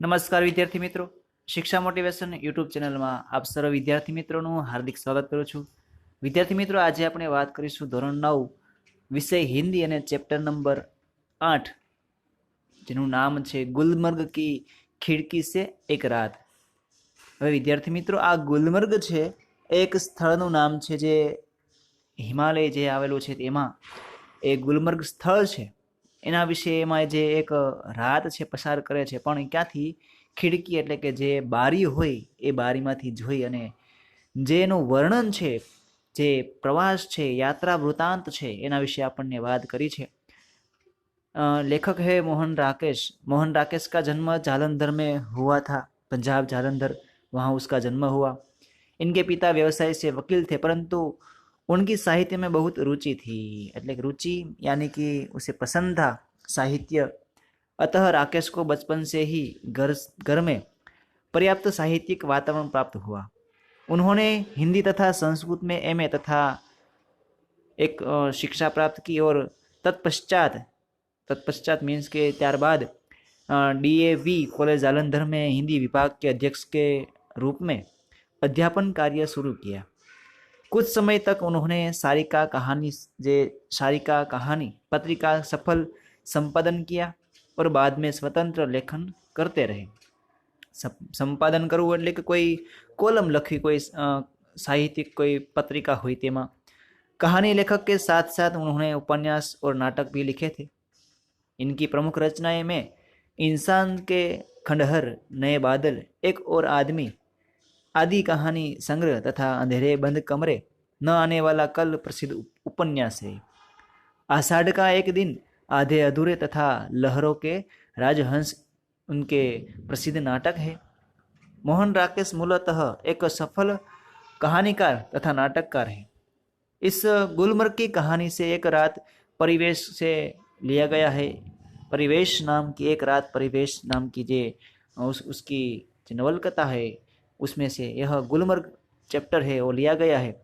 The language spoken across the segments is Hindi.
નમસ્કાર વિદ્યાર્થી મિત્રો. શિક્ષા મોટિવેશન યુટ્યુબ ચેનલમાં આપ સર્વ વિદ્યાર્થી મિત્રોનું હાર્દિક સ્વાગત કરું છું. વિદ્યાર્થી મિત્રો, આજે આપણે વાત કરીશું ધોરણ નવ, વિષય હિન્દી અને ચેપ્ટર નંબર આઠ, જેનું નામ છે ગુલમર્ગ કી ખિડકી સે એક રાત. હવે વિદ્યાર્થી મિત્રો, આ ગુલમર્ગ છે એક સ્થળનું નામ છે જે હિમાલય જે આવેલું છે તેમાં. એ ગુલમર્ગ સ્થળ છે. એના વિશે એમાં જે એક રાત છે પસાર કરે છે પણ ક્યાંથી ખિડકી એટલે કે જે બારી હોય એ બારીમાંથી જોઈ અને જે એનું વર્ણન છે જે પ્રવાસ છે યાત્રા વૃત્તાંત છે એના વિશે આપણને વાત કરી છે अ, लेखक है मोहन राकेश मोहन राकेश का जन्म जालंधर में हुआ था पंजाब जालंधर वहाँ उसका जन्म हुआ इनके पिता व्यवसाय से वकील थे परंतु उनकी साहित्य में बहुत रुचि थी એટલે કે रुचि यानी कि उसे पसंद था साहित्य अतः राकेश को बचपन से ही घर घर में पर्याप्त साहित्यिक वातावरण प्राप्त हुआ उन्होंने हिंदी तथा संस्कृत में एमए तथा एक अ, शिक्षा प्राप्त की और तत्पश्चात तत्पश्चात मीन्स के ત્યારબાદ डी कॉलेज जालंधर में हिंदी विभाग के अध्यक्ष के रूप में अध्यापन कार्य शुरू किया कुछ समय तक उन्होंने सारिका कहानी जे सारिका कहानी पत्रिका सफल संपादन किया और बाद में स्वतंत्र लेखन करते रहे सप- સંપાદન કરવું એટલે કે કોઈ કોલમ લખવી કોઈ અ, સાહિત્યિક કોઈ પત્રિકા हुई તેમાં कहानी लेखक के साथ साथ उन्होंने उपन्यास और नाटक भी लिखे थे इनकी प्रमुख रचनाएं में इंसान के खंडहर नए बादल एक और आदमी आदि कहानी संग्रह तथा अंधेरे बंद कमरे न आने वाला कल प्रसिद्ध उपन्यास है। आषाढ़ का एक दिन आधे अधूरे तथा लहरों के राजहंस उनके प्रसिद्ध नाटक है। मोहन राकेश मूलतः एक सफल कहानीकार तथा नाटककार है। इस गुलमर्ग की कहानी से एक रात परिवेश से लिया गया है। परिवेश नाम की एक रात परिवेश नाम की जे उस उसकी नवलकथा है। उसमें से यह गुलमर्ग चैप्टर है वो लिया गया है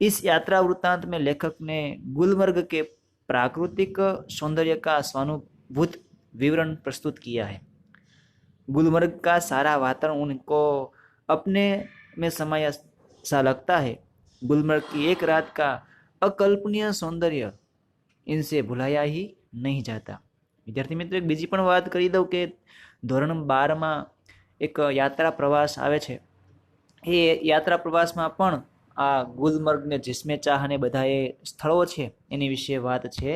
इस यात्रा वृत्तांत में लेखक ने गुलमर्ग के प्राकृतिक सौंदर्य का स्वानुभूत विवरण प्रस्तुत किया है गुलमर्ग का सारा वातावरण उनको अपने में समाया सा लगता है गुलमर्ग की एक रात का અકલ્પનીય સૌંદર્ય ઇનસે ભૂલાયા હી નહીં જાતા વિદ્યાર્થી મિત્રો એક બીજી પણ વાત કરી દઉં કે ધોરણ બારમાં એક યાત્રા પ્રવાસ આવે છે એ યાત્રા પ્રવાસમાં પણ આ ગુલમર્ગ ને જિસ્મે ચાહ અને બધા એ સ્થળો છે એની વિશે વાત છે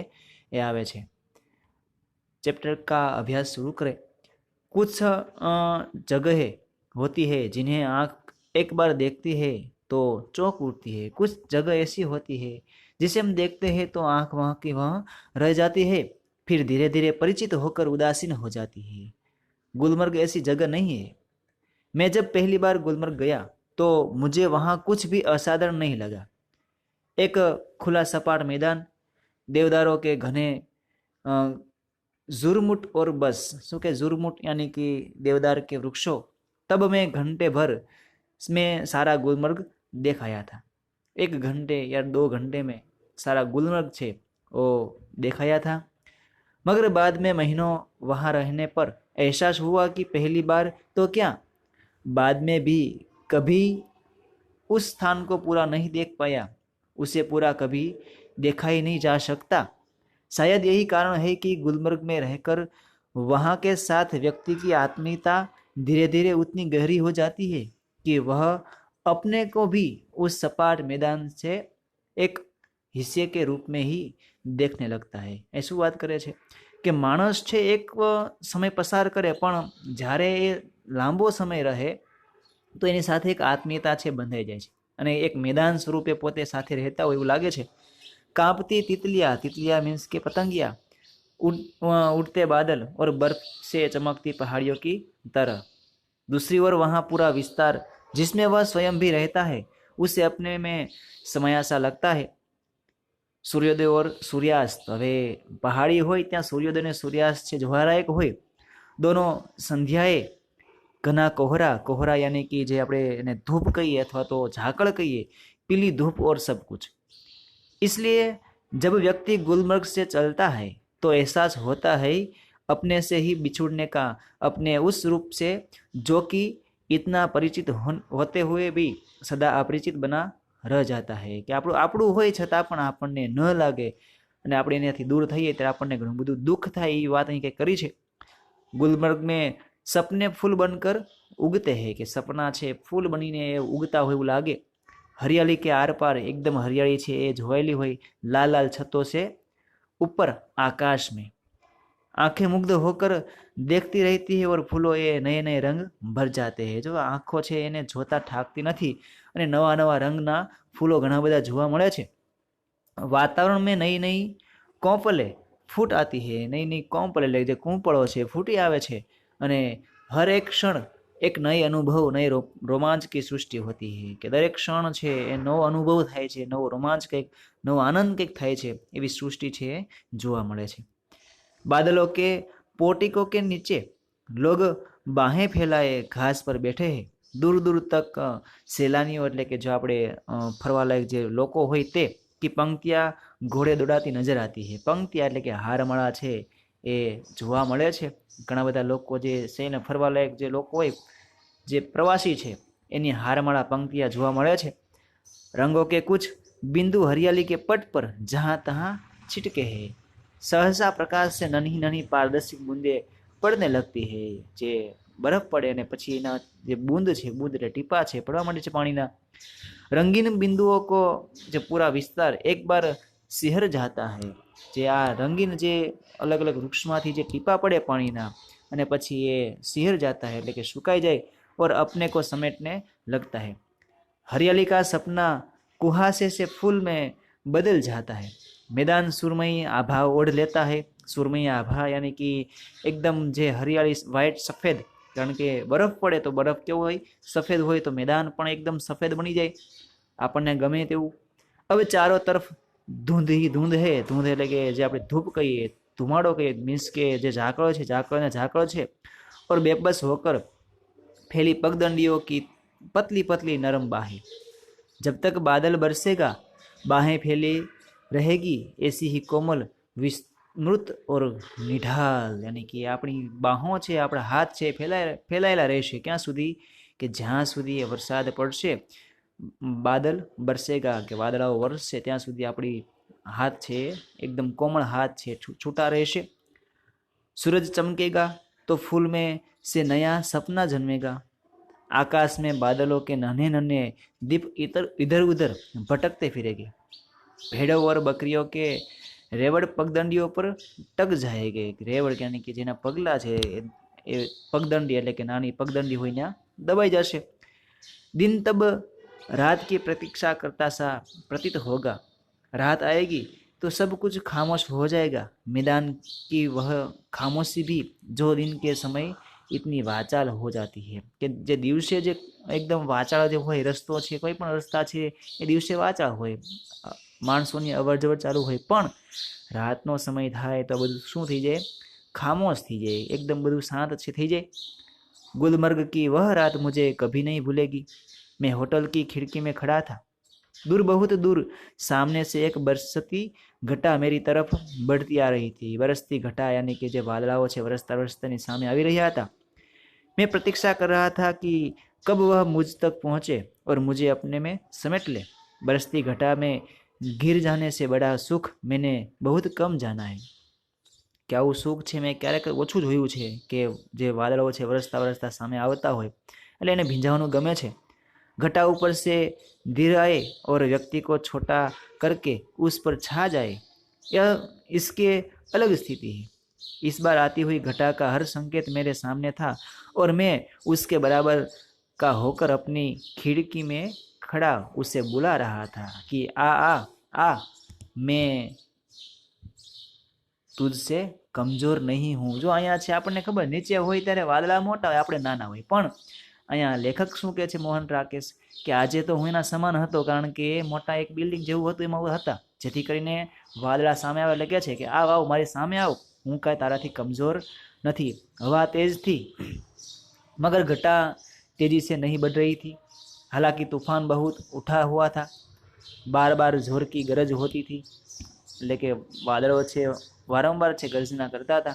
એ આવે છે चैप्टर का अभ्यास शुरू करें कुछ अ, जगह होती है जिन्हें आँख एक बार देखती है तो चौंक उठती है कुछ जगह ऐसी होती है जिसे हम देखते हैं तो आँख वहाँ की वहाँ रह जाती है फिर धीरे धीरे परिचित होकर उदासीन हो जाती है गुलमर्ग ऐसी जगह नहीं है। मैं जब पहली बार गुलमर्ग गया तो मुझे वहाँ कुछ भी असाधारण नहीं लगा। एक खुला सपाट मैदान, देवदारों के घने जुरमुट और बस। શું કે जुरमुट यानी कि देवदार के वृक्षों। तब मैं घंटे भर में सारा गुलमर्ग देखाया था। एक घंटे या दो घंटे में सारा गुलमर्ग छे, वो देखाया था। मगर बाद में महीनों वहाँ रहने पर एहसास हुआ कि पहली बार तो क्या? बाद में भी कभी उस स्थान को पूरा नहीं देख पाया, उसे पूरा कभी देखा ही नहीं जा सकता। शायद यही कारण है कि गुलमर्ग में रहकर वहाँ के साथ व्यक्ति की आत्मीयता धीरे धीरे उतनी गहरी हो जाती है कि वह अपने को भी उस सपाट मैदान से एक हिस्से के रूप में ही देखने लगता है એ શું વાત કરે છે કે માણસ છે એક સમય પસાર કરે પણ જ્યારે એ લાંબો સમય રહે તો એની સાથે એક આત્મીયતા છે બંધાઈ જાય છે અને એક મેદાન સ્વરૂપે પોતે સાથે રહેતા હોય એવું લાગે છે कांपती तितलियां तितलियां मीन्स के पतंगिया उड़ अ, उड़ते बादल और बर्फ से चमकती पहाड़ियों की तरह दूसरी ओर वहाँ पूरा विस्तार जिसमें वह स्वयं भी रहता है उसे अपने में समाया सा लगता है સૂર્યોદય ઓર સૂર્યાસ્ત હવે પહાડી હોય ત્યાં સૂર્યોદય અને સૂર્યાસ્ત છે જોવાલાયક હોય દોનો સંધ્યાએ ઘના કોહરા કોહરા યાની કે જે આપણે એને ધૂપ કહીએ અથવા તો ઝાકળ કહીએ પીલી ધૂપ ઓર સબ कुछ इसलिए जब व्यक्ति गुलमर्ग से चलता है तो एहसास होता है अपने से ही बिछुड़ने का अपने उस रूप से जो कि इतना परिचित होन- होते हुए भी સદા અપરિચિત બના રહ જાતા હૈ, કે આપણું આપણું હોય છતાં પણ આપણને ન લાગે અને આપણે એનાથી દૂર થઈએ ત્યારે આપણને ઘણું બધું દુઃખ થાય એ વાત અહીં કંઈક કરી છે? ગુલમર્ગ મેં સપને ફૂલ બનકર ઉગતે હે, કે સપના છે ફૂલ બનીને એ ઉગતા હોય એવું લાગે? હરિયાળી કે આરપાર એકદમ હરિયાળી છે એ જોવાયેલી હોય, લાલ લાલ છતો છે ઉપર આકાશ મેં आंखें मुग्ध होकर देखती रहती है और ફૂલો એ નયે નયે રંગ ભર જાતે હે જો આંખો છે એને જોતા ઠાકતી નથી અને નવા નવા રંગના ફૂલો ઘણા બધા જોવા મળે છે વાતાવરણ મેં નઈ નઈ કોંપલે ફૂટ આતી હે નઈ નઈ કોંપલે એટલે જે કૂંપળો છે ફૂટી આવે છે અને હર એક ક્ષણ એક નઈ અનુભવ નઈ રો- રોમાંચ કી સૃષ્ટિ હોતી હે કે દરેક ક્ષણ છે એ નવો અનુભવ થાય છે નવો રોમાંચ કંઈક નવો આનંદ કંઈક થાય છે એવી સૃષ્ટિ છે એ જોવા મળે છે बादलों के पोटिकों के नीचे लोग बाहें फैलाए घास पर बैठे हैं દૂર દૂર તક અ, સહેલાનીઓ એટલે કે જો આપણે અ, ફરવાલાયક જે લોકો હોય તે કે પંક્તિયા ઘોડે દોડાતી નજર આતી છે પંક્તિયા એટલે કે હારમાળા છે એ જોવા મળે છે ઘણા બધા લોકો જે છે ને ફરવાલાયક જે લોકો હોય જે પ્રવાસી છે એની હારમાળા પંક્તિયા જોવા મળે છે रंगों के कुछ बिंदु हरियाली के पट पर जहाँ तहाँ छिटके हैं सहसा प्रकाश से नन्ही नन्ही पारदर्शी बूंदे પડને લગતી હે જે બરફ પડે અને પછી એના જે બૂંદ છે બૂંદ એટલે ટીપા છે પડવા માંડે છે પાણીના રંગીન બિંદુઓ કો જે પૂરા વિસ્તાર એક બાર સિહર જાતા હે જે આ રંગીન જે અલગ અલગ વૃક્ષમાંથી જે ટીપા પડે પાણીના અને પછી એ સિહર જાતા હે એટલે કે સુકાઈ જાય ઓર અપને કો સમેટને લગતા હે हरियाली का सपना कुहासे से फूल में बदल जाता है मैदान सुरमई आभा ओढ़ लेता है सुरमई आभा यानी कि एकदम જે હરિયાળી વ્હાઇટ સફેદ કારણ કે બરફ પડે તો બરફ કેવો હોય સફેદ હોય તો મેદાન પણ એકદમ સફેદ બની જાય આપણને ગમે તેવું હવે ચારો તરફ ધૂંધી ધૂંધ હે ધૂંધ એટલે કે જે આપણે ધૂપ કહીએ ધુમાડો કહીએ મીન્સ કે જે ઝાકળો છે ઝાકળો ને ઝાકળો છે और बेबस होकर फैली पगडंडियों की पतली पतली नरम बाहें जब तक बादल बरसेगा बाहें फैली रहेगी ऐसी ही कोमल વિસ્તૃત ઓર નિઢાલ યાની કે આપણી બાહો છે આપણા હાથ છે ફેલાય ફેલાયેલા રહેશે ક્યાં સુધી કે જ્યાં સુધી એ વરસાદ પડશે બાદલ બરસેગા કે વાદળાઓ વરસશે ત્યાં સુધી આપણી હાથ છે એકદમ કોમળ હાથ છે છૂ- છૂટા રહેશે सूरज चमकेगा तो फूल में से नया सपना जन्मेगा आकाश में बादलों के नन्हे नन्हे दीप इधर इधर उधर भटकते फिरेंगे भेड़ों और बकरियों के રેવડ પગદંડીઓ પર ટક જાયગે રેવડ યાની કે જેના પગલા છે એ- એ પગદંડી એટલે કે નાની પગદંડી હોય ત્યાં દબાઈ જશે दिन तब रात की प्रतीक्षा करता सा प्रतीत होगा रात आएगी तो सब कुछ खामोश हो जाएगा मैदान की वह खामोशी भी जो दिन के समय इतनी વાચાલ હો જાતી હે કે જે દિવસે જે એકદમ વાચાળ જે હોય રસ્તો છે કોઈ પણ રસ્તા છે એ દિવસે વાચાળ હોય અ, માણસોની અવર જવર ચાલુ હોય પણ રાતનો સમય થાય તો બધું શું થઈ જાય ખામોશ થઈ જાય એકદમ બધું શાંત છે થઈ જાય गुलमर्ग की वह रात मुझे कभी नहीं भूलेगी मैं होटल की खिड़की में खड़ा था दूर बहुत दूर सामने से एक बरसती घटा मेरी तरफ बढ़ती आ रही थी बरसती घटा यानी कि જે વાદળાઓ છે વરસતા વરસતાની સામે આવી રહ્યા હતા मैं प्रतीक्षा कर रहा था कि कब वह मुझ तक पहुंचे और मुझे अपने में समेट ले बरसती घटा में गिर जाने से बड़ा सुख मैंने बहुत कम जाना है કે આવું સુખ છે મેં ક્યારેક ઓછું જોયું છે કે જે વાદળો છે વરસતા વરસતા સામે આવતા હોય એટલે એને ભીંજાવાનું ગમે છે घटा ऊपर से गिर आए और व्यक्ति को छोटा करके उस पर छा जाए यह इसके अलग स्थिति है इस बार आती हुई घटा का हर संकेत मेरे सामने था और मैं उसके बराबर का होकर अपनी खिड़की में खड़ा उसे बुला रहा था कि आ आ आ मैं તુજસે કમજોર નહીં હું જો અહીંયા છે આપણને ખબર નીચે હોય ત્યારે વાદળા મોટા હોય આપણે નાના હોય પણ અહીંયા લેખક શું કહે છે મોહન રાકેશ કે આજે તો હું એના સમાન હતો કારણ કે એ મોટા એક બિલ્ડિંગ જેવું હતું એમાં હતા જેથી કરીને વાદળા સામે આવે એટલે કહે છે કે આવ આવ મારી સામે આવ હું કાંઈ તારાથી કમજોર નથી હવા તેજથી मगर घटा तेजी से नहीं बढ़ रही थी हालांकि तूफान बहुत उठा हुआ था बार बार जोर की गरज होती थी એટલે કે વાદળો છે વારંવાર છે ગર્જના કરતા હતા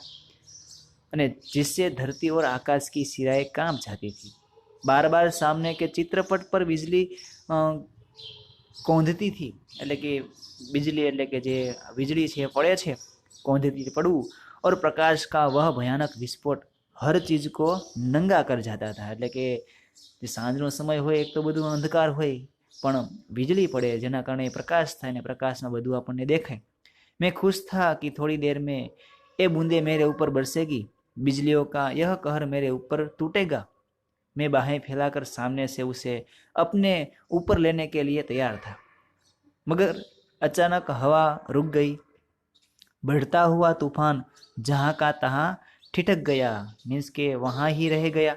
અને जिससे धरती और आकाश की सिराएं कांप जाती थी बार बार सामने के चित्रपट पर बिजली अ, કોંધતી થી એટલે કે बिजली એટલે કે જે વીજળી છે એ પડે છે કોંધતી પડવું और प्रकाश का वह भयानक विस्फोट हर चीज को नंगा कर जाता था એટલે કે જે સાંજનો સમય હોય એક તો બધું અંધકાર હોય પણ વીજળી પડે જેના કારણે પ્રકાશ થાય ને પ્રકાશમાં બધું આપણને દેખાય मैं खुश था कि थोड़ी देर में ये बूंदे मेरे ऊपर बरसेगी बिजलियों का यह कहर मेरे ऊपर टूटेगा मैं बाहें फैलाकर सामने से उसे अपने ऊपर लेने के लिए तैयार था मगर अचानक हवा रुक गई बढ़ता हुआ तूफान जहाँ का तहाँ ठिठक गया मीन्स के वहाँ ही रह गया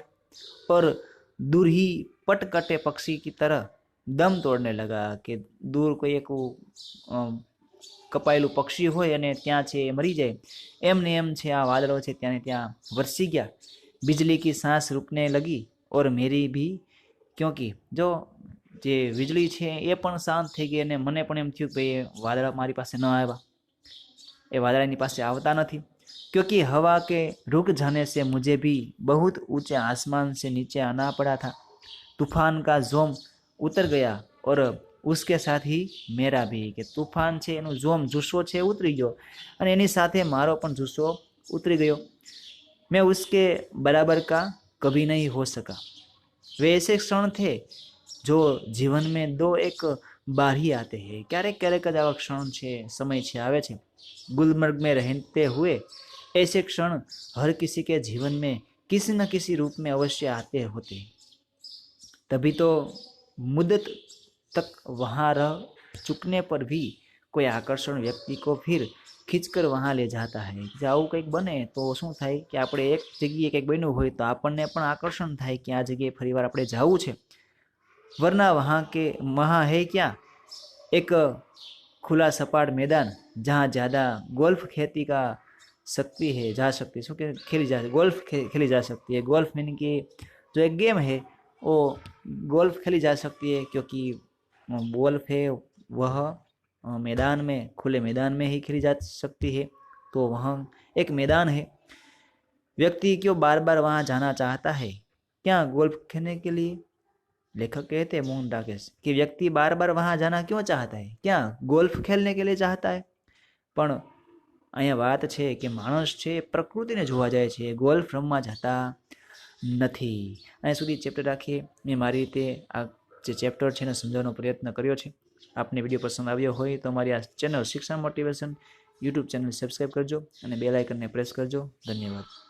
और दूर ही पट कटे पक्षी की तरह દમ તોડને લગા કે દૂર કોઈ એક અમ, કપાયેલું પક્ષી હોય અને ત્યાં છે એ મરી જાય એમ ને એમ છે આ વાદળો છે ત્યાં ને ત્યાં વરસી ગયા बिजली की सांस रुकने लगी और मेरी भी क्योंकि જો જે વીજળી છે એ પણ શાંત થઈ ગઈ અને મને પણ એમ થયું કે ભાઈ એ વાદળા મારી પાસે ન આવ્યા એ વાદળાની પાસે આવતા નથી क्योंकि हवा के रुक जाने से मुझे भी बहुत ऊंचे आसमान से नीचे आना पड़ा था तूफान का जोम उतर गया और उसके साथ ही मेरा भी કે તૂફાન છે એનું જોમ જુસ્સો છે એ ઉતરી ગયો અને એની સાથે મારો પણ જુસ્સો ઉતરી ગયો मैं उसके बराबर का कभी नहीं हो सका वे ऐसे क्षण थे जो जीवन में दो एक बार ही आते हैं ક્યારેક ક્યારેક જ આવા ક્ષણ છે સમય છે આવે છે गुलमर्ग में रहते हुए ऐसे क्षण हर किसी के जीवन में किसी न किसी रूप में अवश्य आते होते हैं तभी तो मुद्दत तक वहाँ रह चुकने पर भी કોઈ આકર્ષણ વ્યક્તિ को फिर ખીચકર વહાં લે જાતા હૈ જે આવું કંઈક બને તો શું થાય કે આપણે એક જગ્યાએ કંઈક બન્યું હોય તો આપણને પણ આકર્ષણ થાય કે આ જગ્યાએ ફરીવાર આપણે જવું છે વરના વહાં કે વહાં હૈ ક્યાં એક खुला सपाट मैदान जहाँ ज़्यादा गोल्फ खेती का सकती है जा सकती है। इसको खेली जा गोल्फ खे, खेली जा सकती है। गोल्फ मीनिंग कि जो एक गेम है वो गोल्फ खेली जा सकती है क्योंकि गोल्फ है वह मैदान में खुले मैदान में ही खेली जा सकती है। तो वहाँ एक मैदान है। व्यक्ति क्यों बार बार वहाँ जाना चाहता है? क्या गोल्फ खेलने के लिए? लेखक कहते हैं मोहन राकेश कि व्यक्ति बार बार वहाँ जाना क्यों चाहता है? क्या गोल्फ खेलने के लिए चाहता है? पर અહીંયા વાત છે કે માણસ છે, પ્રકૃતિને જોવા જાય છે ગોલ્ફ રમવા જતા નથી. અહીંયા સુધી ચેપ્ટર રાખીએ. મેં મારી રીતે આ જે ચેપ્ટર છે એને સમજાવવાનો પ્રયત્ન કર્યો છે. આપને વીડિયો પસંદ આવ્યો હોય તો અમારી આ ચેનલ શિક્ષણ મોટિવેશન યુટ્યુબ ચેનલ સબસ્ક્રાઈબ કરજો અને બેલ આઇકનને પ્રેસ કરજો. ધન્યવાદ.